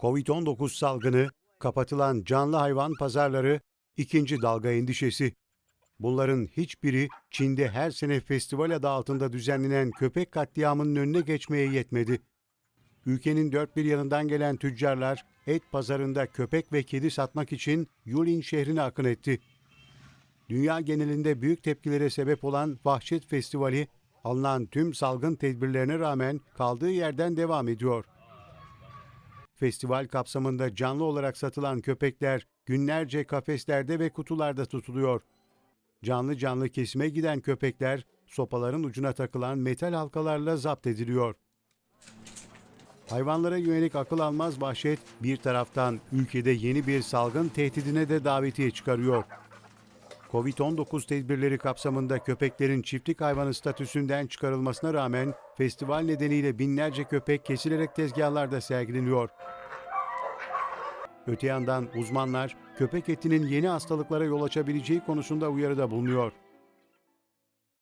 Covid-19 salgını, kapatılan canlı hayvan pazarları, ikinci dalga endişesi. Bunların hiçbiri Çin'de her sene festival adı altında düzenlenen köpek katliamının önüne geçmeye yetmedi. Ülkenin dört bir yanından gelen tüccarlar et pazarında köpek ve kedi satmak için Yulin şehrine akın etti. Dünya genelinde büyük tepkilere sebep olan Vahşet Festivali, alınan tüm salgın tedbirlerine rağmen kaldığı yerden devam ediyor. Festival kapsamında canlı olarak satılan köpekler günlerce kafeslerde ve kutularda tutuluyor. Canlı canlı kesime giden köpekler sopaların ucuna takılan metal halkalarla zapt ediliyor. Hayvanlara yönelik akıl almaz vahşet bir taraftan ülkede yeni bir salgın tehdidine de davetiye çıkarıyor. Covid-19 tedbirleri kapsamında köpeklerin çiftlik hayvanı statüsünden çıkarılmasına rağmen festival nedeniyle binlerce köpek kesilerek tezgahlarda sergileniyor. Öte yandan uzmanlar köpek etinin yeni hastalıklara yol açabileceği konusunda uyarıda bulunuyor.